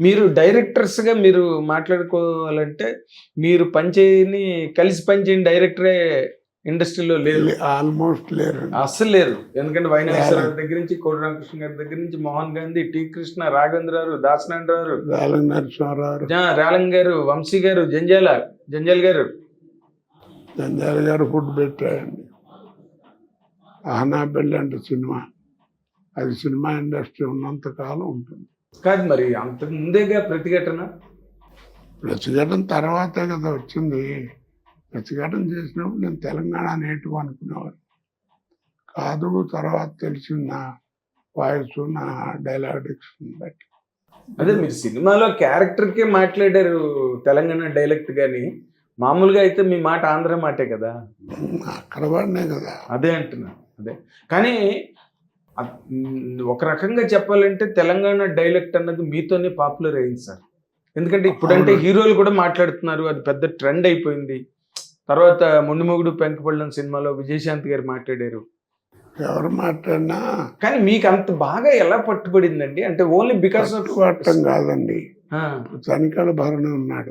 మీరు డైరెక్టర్స్గా మీరు మాట్లాడుకోవాలంటే మీరు పనిచేయని కలిసి పనిచేయని డైరెక్టరే ఇండస్ట్రీలో లేరు. ఆల్మోస్ట్ లేరు. అస్సలు లేరు. ఎందుకంటే వైనాశ్వర దగ్గర నుంచి కోడి రామకృష్ణ గారి దగ్గర నుంచి మోహన్ గాంధీ టి కృష్ణ రాఘవేంద్రరావు దాసనారావు వేలం నరసింహారావు. గారు వంశీ గారు జంజాల జంజాల్ గారు. జంజాల గారు ఫుడ్ పెట్టారండి. అహనా పెళ్ళి అంటే సినిమా. అది సినిమా ఇండస్ట్రీ ఉన్నంత కాలం ఉంటుంది. కాదు మరి అంతకు ముందేగా ప్రతిఘటన? ప్రతిఘటన తర్వాతే కదా వచ్చింది. ప్రతిఘటన చేసినప్పుడు నేను తెలంగాణ నేటివ్ అనుకునేవాడు కాదు తర్వాత తెలిసింది? నా వాయిస్ నా డైలాగ్ డిక్షన్ బట్టి. అదే మీరు సినిమాలో క్యారెక్టర్కే మాట్లాడారు తెలంగాణ డైలెక్ట్ కానీ మామూలుగా అయితే మీ మాట ఆంధ్ర మాటే కదా. అక్కడ పడినాయి కదా. అదే అంటున్నా అదే. కానీ ఒక రకంగా చెప్పాలంటే తెలంగాణ డైలెక్ట్ అన్నది మీతోనే పాపులర్ అయింది సార్. ఎందుకంటే ఇప్పుడంటే. హీరోలు కూడా మాట్లాడుతున్నారు అది పెద్ద ట్రెండ్ అయిపోయింది. తర్వాత మొండిమొగుడు పెంకపళ్ళం సినిమాలో విజయశాంతి గారు మాట్లాడారు. ఎవరు మాట్లాడినా కానీ మీకు అంత బాగా ఎలా పట్టుబడిందండి? అంటే ఓన్లీ బికాస్ ఆఫ్ పట్టం కాదండి. తనికల భరణి ఉన్నాడు.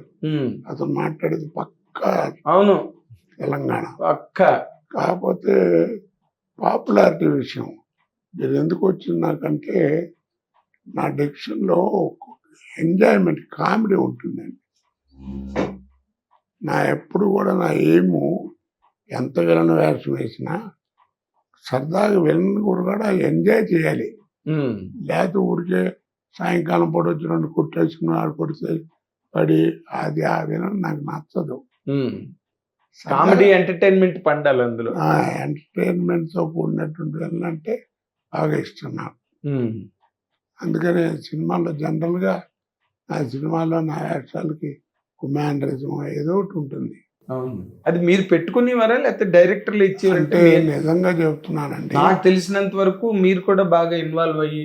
అతను మాట్లాడేది పక్కా అవును. తెలంగాణ. అక్క కాకపోతే పాపులారిటీ విషయం. ఇది ఎందుకు వచ్చింది నాకంటే నా డిక్షన్లో ఎంజాయ్మెంట్ కామెడీ ఉంటుందండి. నా ఎప్పుడు కూడా నా ఏము ఎంత విలన్ వేషం వేసినా సరదాగా విలన్ కూడా ఎంజాయ్ చేయాలి. లేకపోతే ఊరికే సాయంకాలం పూట వచ్చి రెండు కొట్టేసుకుని ఆడు కొడితే పడి అది ఆ విలన్ నాకు నచ్చదు. కామెడీ ఎంటర్టైన్మెంట్ పండాలి అందులో. ఎంటర్టైన్మెంట్తో కూడినటువంటి విలన్ అంటే బాగా ఉమ్, అందుకని సినిమాలో జనరల్గా నా సినిమాలో నా వేషాలకి కుమాండరిజం ఏదో ఒకటి ఉంటుంది. అది మీరు పెట్టుకునేవారా? లేకపోతే డైరెక్టర్లు అంటే ఇచ్చేవారంటే నిజంగా చెప్తున్నానండి. నాకు తెలిసినంత వరకు మీరు కూడా బాగా ఇన్వాల్వ్ అయ్యి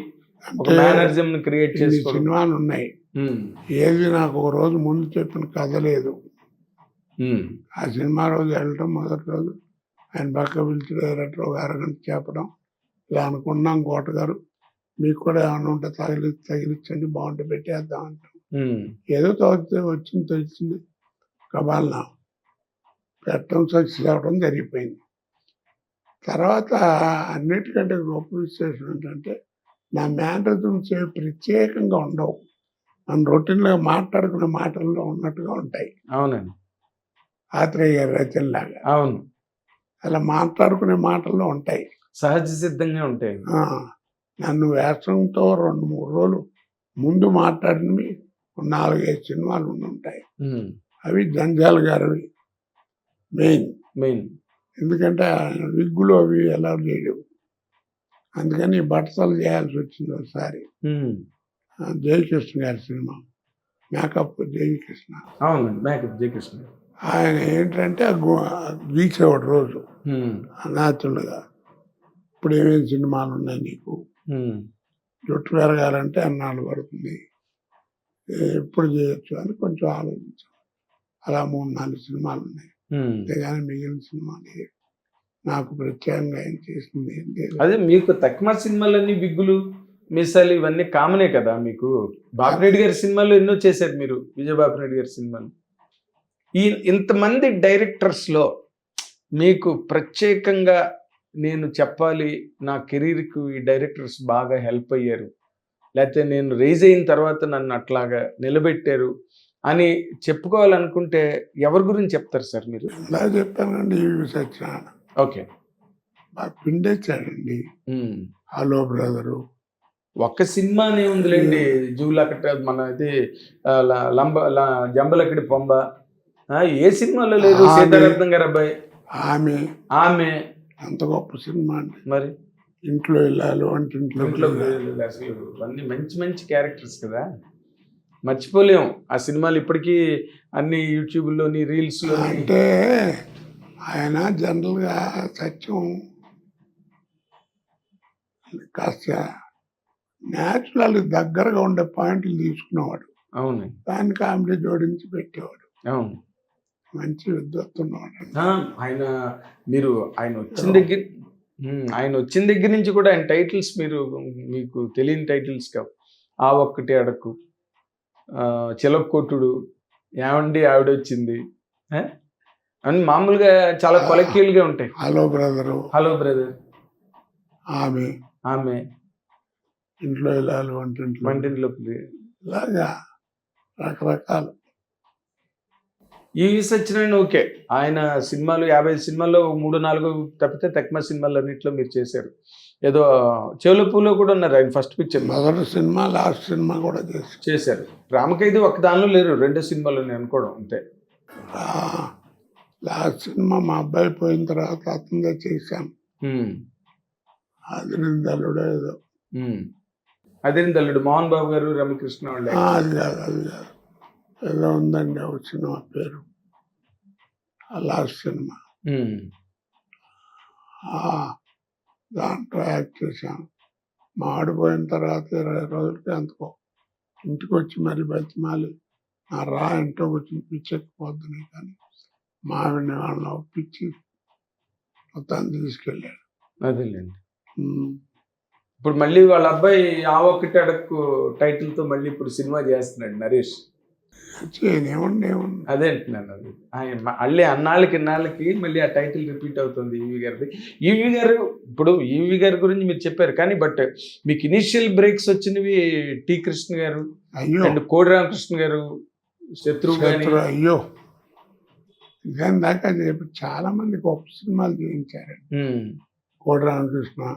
మేనరిజం క్రియేట్ చేసుకోవడం. సినిమాలు ఉన్నాయి. ఏది నాకు ఒక రోజు ముందు చెప్పిన కథ లేదు. ఆ సినిమా రోజు వెళ్ళటం మొదటి రోజు. ఆయన పక్క పిలిచి డైరెక్టర్ ఒక అరగంట చెప్పడం. ఇలా అనుకున్నాం కోట గారు. మీకు కూడా ఏమైనా ఉంటే తగిలి తగిలించండి బాగుంటే పెట్టేద్దాం అంటాం ఏదో తోచితే వచ్చింది తెలిసింది కబాల్న? పెట్టడం సక్సెస్ అవ్వడం జరిగిపోయింది. తర్వాత అన్నిటికంటే గొప్ప విశేషం ఏంటంటే నా మేనరిజమ్స్ ప్రత్యేకంగా ఉండవు. మన రొటీన్గా మాట్లాడుకునే మాటల్లో ఉన్నట్టుగా ఉంటాయి. అవునండి. ఆత్రేయ గారి రచనలాగా. అవును. అలా మాట్లాడుకునే మాటల్లో ఉంటాయి. సహజ సిద్ధంగా ఉంటాయి. నన్ను వేషంతో రెండు మూడు రోజులు ముందు మాట్లాడినవి నాలుగైదు సినిమాలు ఉంటాయి. అవి జంజాల్ గారివి. మెయిన్. మెయిన్. ఎందుకంటే విగ్గులు అవి ఎలా చేయడం అందుకని బట్టలు చేయాల్సి వచ్చింది ఒకసారి. జయకృష్ణ గారి సినిమా. మేకప్ జయకృష్ణ. అవునండి మేకప్ జయకృష్ణ. ఆయన ఏంటంటే గీసేవాడు రోజు. ఉమ్, నాచులుగా ఇప్పుడు ఏమేమి సినిమాలు ఉన్నాయి నీకు జుట్టు పెరగాలంటే అన్నాళ్ళు పడుతుంది. ఎప్పుడు చేయొచ్చు అని కొంచెం ఆలోచించాం. అలా మూడు నాలుగు సినిమాలు ఉన్నాయి. అంతేగాని మిగిలిన సినిమాలు నాకు ప్రత్యేకంగా ఏం చేసింది అదే మీకు తక్కువ సినిమాలన్నీ బిగ్గులు మీసాలు ఇవన్నీ కామనే కదా మీకు? బాపిరెడ్డి గారి సినిమాలు ఎన్నో చేశారు మీరు విజయ బాపిరెడ్డి గారి సినిమాలు. ఈ ఇంతమంది డైరెక్టర్స్లో మీకు ప్రత్యేకంగా నేను చెప్పాలి నా కెరీర్కు ఈ డైరెక్టర్స్ బాగా హెల్ప్ అయ్యారు. లేకపోతే నేను రైజ్ అయిన తర్వాత నన్ను అట్లాగా నిలబెట్టారు అని చెప్పుకోవాలనుకుంటే ఎవరి గురించి చెప్తారు సార్ మీరు? చెప్పానండి సత్యనారాయణ. ఓకే. బాగా పిండేచ్చాడండి హలో బ్రదరు. ఒక్క సినిమానే ఉందిలేండి. జూలకట మన ఇది లంబ జంబలకడి పొంబ. ఏ సినిమాలో లేదు. సీతారత్నం గారు అబ్బాయి? ఆమె. ఆమె. అంత గొప్ప సినిమా అండి. మరి? ఇంట్లో వెళ్ళాలి వంటింట్లో ఇంట్లో. అసలు. అన్ని మంచి మంచి క్యారెక్టర్స్ కదా. మర్చిపోలేం ఆ సినిమాలు ఇప్పటికీ అన్ని యూట్యూబ్లోని రీల్స్లో అంటే ఆయన జనరల్గా సత్యం. కాస్త న్యాచురల్ దగ్గరగా ఉండే పాయింట్లు తీసుకునేవాడు. అవును. దాన్ని కామెడీ జోడించి పెట్టేవాడు. అవును. మంచి ఆయన మీరు ఆయన వచ్చిన దగ్గర ఆయన వచ్చిన దగ్గర నుంచి కూడా ఆయన టైటిల్స్ మీరు మీకు తెలియని టైటిల్స్ కావు. ఆ ఒక్కటి అడకు చిలకొట్టుడు ఏమండి ఆవిడ వచ్చింది? అని మామూలుగా చాలా కొలకీలుగా ఉంటాయి. Hello brother. Hello brother. ఆమె. ఆమె. ఇంట్లో వెళ్ళాలి వంటింట్లో. వంటింట్లో ఇలాగా రకరకాలు. ఈ సత్యనారాయణ ఓకే. ఆయన సినిమాలు యాభై సినిమాల్లో మూడు నాలుగు తప్పితే తక్కువ సినిమాలు అన్నింటిలో మీరు చేశారు. ఏదో చెవుల పూలో కూడా ఉన్నారు ఆయన ఫస్ట్ పిక్చర్. మొదటి సినిమా లాస్ట్ సినిమా కూడా చేశారు. రామకైది ఒక దానిలో లేరు రెండో సినిమాలో నేను అనుకోవడం అంతే. లాస్ట్ సినిమా మా అబ్బాయి పోయిన తర్వాత అతనిదే చేశాను ఉమ్, అది నిందలుడో ఏదో ఉమ్. అదే తల్లుడు మోహన్ బాబు గారు రమకృష్ణ వాళ్ళే. అది కాదు అది కాదు. ఏదో ఉందండి ఒక సినిమా పేరు? ఆ లాస్ట్ సినిమా. ఆ, దాంట్లో యాక్ట్ చేశాను. మా ఆడిపోయిన తర్వాత ఇరవై రోజులకి అంతకో ఇంటికి వచ్చి మరి బతిమాలి. నా రా ఇంట్లో వచ్చి పిచ్చెక్కిపోద్దుని కానీ మా ఆవిడని వాళ్ళని ఒప్పించి మొత్తాన్ని తీసుకెళ్ళాడు. అదేలేండి. ఇప్పుడు మళ్ళీ వాళ్ళ అబ్బాయి ఆ ఒక్కటి అడక్కు టైటిల్తో మళ్ళీ ఇప్పుడు సినిమా చేస్తున్నాడు నరేష్. అదే అంటున్నాను అది. ఆయన మళ్ళీ అన్నాళ్ళకి ఇన్నాళ్ళకి మళ్ళీ ఆ టైటిల్ రిపీట్ అవుతుంది ఈవి గారిది. ఈవి గారు ఇప్పుడు ఈవి గారి గురించి మీరు చెప్పారు కానీ బట్ మీకు ఇనిషియల్ బ్రేక్స్ వచ్చినవి టి కృష్ణ గారు అయ్యో. అండ్ కోడి రామకృష్ణ గారు శత్రువు అయ్యో. ఇదని దాకా చాలా మంది గొప్ప సినిమాలు చేయించారు. కోడి రామకృష్ణ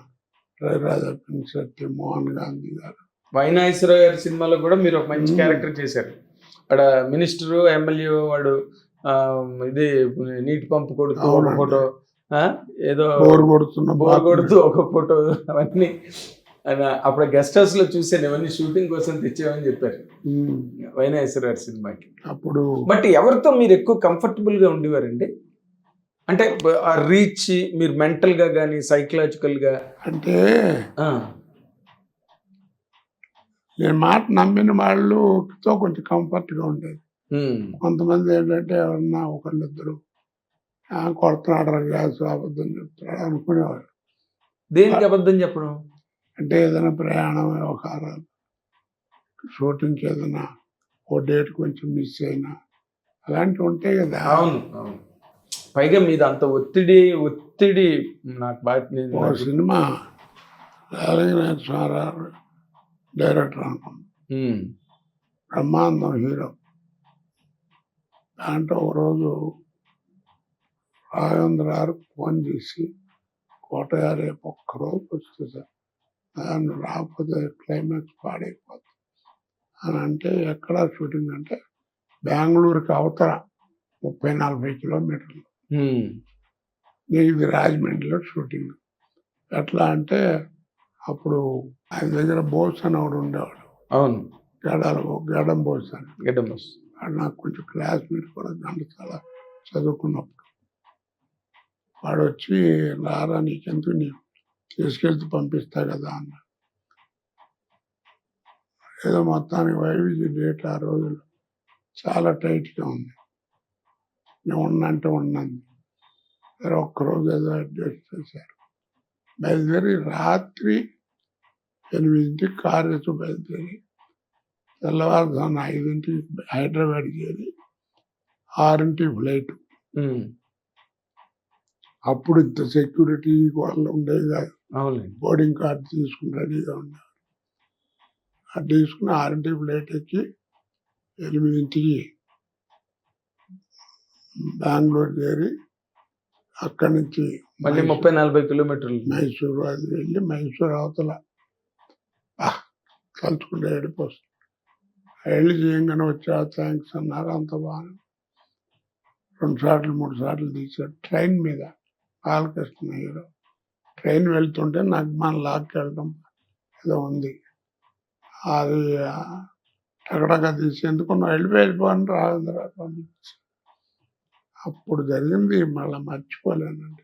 రవిరాజ పిన్సెట్టి మోహన్ గాంధీ గారు. వైనాయసరావు గారి సినిమాలో కూడా మీరు ఒక మంచి. క్యారెక్టర్ చేశారు. అక్కడ మినిస్టరు ఎమ్మెల్యే వాడు ఇది నీటి పంపు కొడుతూ ఒక. ఫోటో ఆ, ఏదో బోర్ కొడుతున్న బోర్. కొడుతూ ఒక ఫోటో అవన్నీ. అప్పుడు గెస్ట్ హౌస్లో చూసాను ఇవన్నీ షూటింగ్ కోసం తెచ్చామని చెప్పారు. గారి సినిమాకి. అప్పుడు బట్ ఎవరితో మీరు ఎక్కువ కంఫర్టబుల్గా ఉండేవారండి? అంటే ఆ రీచ్ మీరు మెంటల్గా కానీ సైకలాజికల్గా? అంటే నేను మాట నమ్మిన వాళ్ళతో కొంచెం comfort గా ఉండేది కొంతమంది ఏంటంటే ఎవరన్నా ఒకళ్ళిద్దరు "ఆ, కొడుతున్నాడు గ్యాస్ అబద్ధం చెప్తున్నాడు అనుకునేవారు దేనికి అబద్ధం చెప్పడం? అంటే ఏదైనా ప్రయాణం వ్యవహారాలు షూటింగ్కి ఏదైనా ఓ డేట్ కొంచెం మిస్ అయినా అలాంటివి ఉంటాయి కదా. అవును పైగా మీద అంత ఒత్తిడి ఒత్తిడి నాకు బాగా సినిమా రాజనాథ డైరెక్టర్ అనుకున్నాం. బ్రహ్మాండం హీరో. దాంట్లో ఒకరోజు రాఘవేంద్ర గారు ఫోన్ చేసి కోటయ్య రేపు ఒక్కరోజు వస్తే సార్ దాన్ని రాకపోతే క్లైమాక్స్ పాడైపోతుంది. అని అంటే ఎక్కడ షూటింగ్ అంటే బెంగళూరుకి అవతల ముప్పై నలభై కిలోమీటర్లు. ఇది రాజమండ్రిలో షూటింగ్. ఎట్లా అంటే అప్పుడు ఆయన దగ్గర బోస్ అని ఒకడు ఉండేవాడు. అవును. గడాలు గడం బోస్ అని. గడ్డం బస్. నాకు కొంచెం క్లాస్మేట్ కూడా ఘంటసాల చదువుకున్నప్పుడు. వాడు వచ్చి రారా నీకెందుకు నీ తీసుకెళ్తే పంపిస్తా కదా అన్న ఏదో మొత్తానికి వైవిధ్య డేట్ ఆ రోజులు చాలా టైట్గా ఉంది. నేను ఉన్నంటే ఉన్నాను ఒక్కరోజు ఏదో అడ్జస్ట్ చేశారు. బయలుదేరి రాత్రి ఎనిమిదింటికి కారు ఎత్తు బయలుదేరి తెల్లవారుజామున ఐదింటికి హైదరాబాద్ చేరి ఆరింటికి ఫ్లైట్. అప్పుడు ఇంత సెక్యూరిటీ వాళ్ళు ఉండేది కాదు బోర్డింగ్ కార్డు తీసుకుని రెడీగా ఉండేవారు అది తీసుకుని ఆరింటికి ఫ్లైట్ ఎక్కి ఎనిమిదింటికి బెంగళూరు చేరి అక్కడి నుంచి మళ్ళీ ముప్పై నలభై కిలోమీటర్లు. మైసూరు అది వెళ్ళి మైసూరు అవతల తలుచుకుంటే ఏడిపోస్తుంది వెళ్ళి చేయంగానే వచ్చా థ్యాంక్స్ అన్నారు అంత బాగా రెండు సార్లు మూడు సార్లు తీసాడు ట్రైన్ మీద బాలకృష్ణ హీరో. ట్రైన్ వెళ్తుంటే నాకు మన లాక్కి వెళ్ళడం ఏదో ఉంది. అది టగడగా తీసి తీసేందుకు నువ్వు వెళ్ళిపోయి రాజేంద్ర పంపించి అప్పుడు జరిగింది మళ్ళీ మర్చిపోలేనండి.